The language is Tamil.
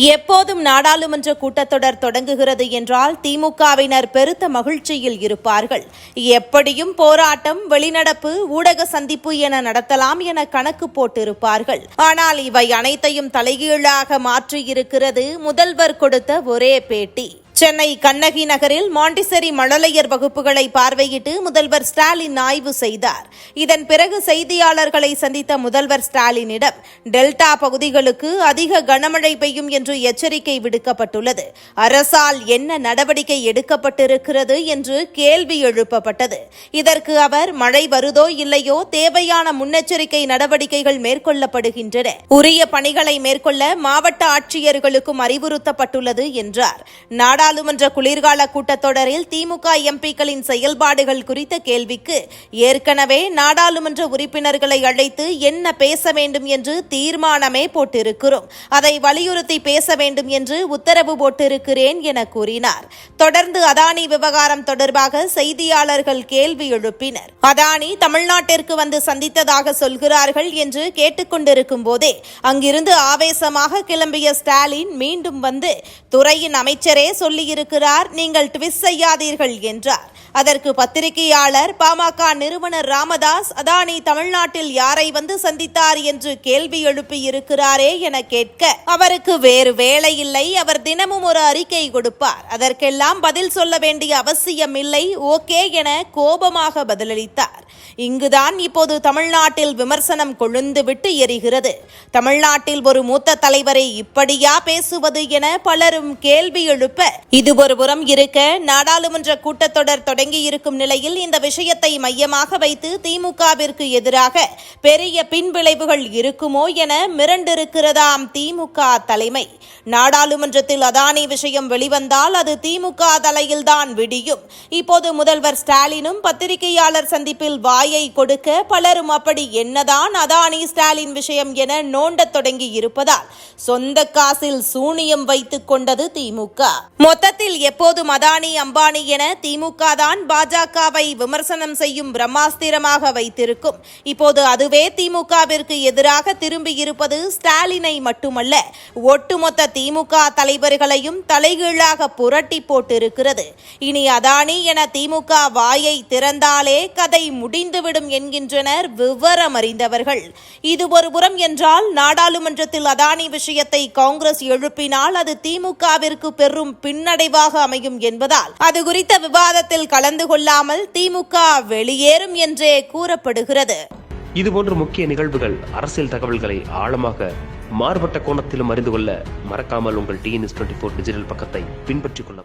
எப்போதும் நாடாளுமன்ற கூட்டத்தொடர் தொடங்குகிறது என்றால் திமுகவினர் பெருத்த மகிழ்ச்சியில் இருப்பார்கள். எப்படியும் போராட்டம் வெளிநடப்பு ஊடக சந்திப்பு என நடத்தலாம் என கணக்கு போட்டிருப்பார்கள். ஆனால் இவை அனைத்தையும் தலைகீழாக மாற்றியிருக்கிறது முதல்வர் கொடுத்த ஒரே பேட்டி. சென்னை கண்ணகி நகரில் மாண்டிசரி மழலையர் வகுப்புகளை பார்வையிட்டு முதல்வர் ஸ்டாலின் ஆய்வு செய்தார். இதன் பிறகு செய்தியாளர்களை சந்தித்த முதல்வர் ஸ்டாலினிடம் டெல்டா பகுதிகளுக்கு அதிக கனமழை பெய்யும் என்று எச்சரிக்கை விடுக்கப்பட்டுள்ளது. அரசால் என்ன நடவடிக்கை எடுக்கப்பட்டிருக்கிறது என்று கேள்வி எழுப்பப்பட்டது. இதற்கு அவர் மழை வருதோ இல்லையோ தேவையான முன்னெச்சரிக்கை நடவடிக்கைகள் மேற்கொள்ளப்படுகின்றன. உரிய பணிகளை மேற்கொள்ள மாவட்ட ஆட்சியர்களுக்கும் அறிவுறுத்தப்பட்டுள்ளது என்றார். நாடா நாடாளுமன்ற குளிர்கால கூட்டத்தொடரில் திமுக எம்பிக்களின் செயல்பாடுகள் குறித்த கேள்விக்கு ஏற்கனவே நாடாளுமன்ற உறுப்பினர்களை அழைத்து என்ன பேச வேண்டும் என்று தீர்மானமே போட்டிருக்கிறோம். அதை வலியுறுத்தி பேச வேண்டும் என்று உத்தரவு போட்டிருக்கிறேன் என கூறினார். தொடர்ந்து அதானி விவகாரம் தொடர்பாக செய்தியாளர்கள் கேள்வி எழுப்பினர். அதானி தமிழ்நாட்டிற்கு வந்து சந்தித்ததாக சொல்கிறார்கள் என்று கேட்டுக்கொண்டிருக்கும் போதே அங்கிருந்து ஆவேசமாக கிளம்பிய ஸ்டாலின் மீண்டும் வந்து துறையின் அமைச்சரே சொல்லியிருக்கிறார். நீங்கள் ட்விஸ் செய்யாதீர்கள் என்றார். அதற்கு பத்திரிகையாளர் பாமக நிறுவனர் ராமதாஸ் அதானி தமிழ்நாட்டில் யாரை வந்து சந்தித்தார் என்று கேள்வி எழுப்பியிருக்கிறாரே என கேட்க அவருக்கு வேறு வேலை இல்லை. அவர் தினமும் ஒரு அறிக்கை கொடுப்பார். அதற்கெல்லாம் பதில் சொல்ல வேண்டிய அவசியம் இல்லை ஓகே என கோபமாக பதிலளித்தார். இங்குதான் இப்போது தமிழ்நாட்டில் விமர்சனம் கொழுந்து விட்டு எரிகிறது. தமிழ்நாட்டில் ஒரு மூத்த தலைவரை இப்படியா பேசுவது என பலரும் கேள்வி எழுப்ப இது ஒரு புறம் இருக்க நாடாளுமன்ற கூட்டத்தொடர் தொடங்கி இருக்கும் நிலையில் இந்த விஷயத்தை மையமாக வைத்து திமுகவிற்கு எதிராக பெரிய பின்விளைவுகள் இருக்குமோ என மிரண்டிருக்கிறதாம் திமுக தலைமை. நாடாளுமன்றத்தில் அதானி விஷயம் வெளிவந்தால் அது திமுக தலையில்தான் விடியும். இப்போது முதல்வர் ஸ்டாலினும் பத்திரிகையாளர் சந்திப்பில் வாய் வாயை கொடுக்க பலரும் அப்படி என்னதான் அதானி ஸ்டாலின் விஷயம் என நோண்டத் தொடங்கி இருப்பதால் சொந்த காசில் சூனியம் வைத்துக் கொண்டது திமுக. மொத்தத்தில் எப்போதும் அதானி அம்பானி என திமுக தான் பாஜகவை விமர்சனம் செய்யும் பிரம்மாஸ்திரமாக வைத்திருக்கும். இப்போது அதுவே திமுகவிற்கு எதிராக திரும்பியிருப்பது ஸ்டாலினை மட்டுமல்ல ஒட்டுமொத்த திமுக தலைவர்களையும் தலைகீழாக புரட்டி போட்டிருக்கிறது. இனி அதானி என திமுக வாயை திறந்தாலே கதை முடி முடிந்துவிடும் என்கின்றனர் விவரம் அறிந்தவர்கள் இது ஒரு புறம் என்றால் நாடாளுமன்றத்தில் அதானி விஷயத்தை காங்கிரஸ் எழுப்பினால் அது திமுகவிற்கு பெரும் பின்னடைவாக அமையும் என்பதால் அது குறித்த விவாதத்தில் கலந்து கொள்ளாமல் திமுக வெளியேறும் என்றே கூறப்படுகிறது. இதுபோன்ற முக்கிய நிகழ்வுகள் அரசியல் தகவல்களை ஆழமாக மாறுபட்ட கோணத்திலும் அறிந்து கொள்ள மறக்காமல் உங்கள் டிஎன்எஸ் டுவெண்ட்டி ஃபோர் டிஜிட்டல் பக்கத்தை பின்பற்றிக் கொள்ளவும்.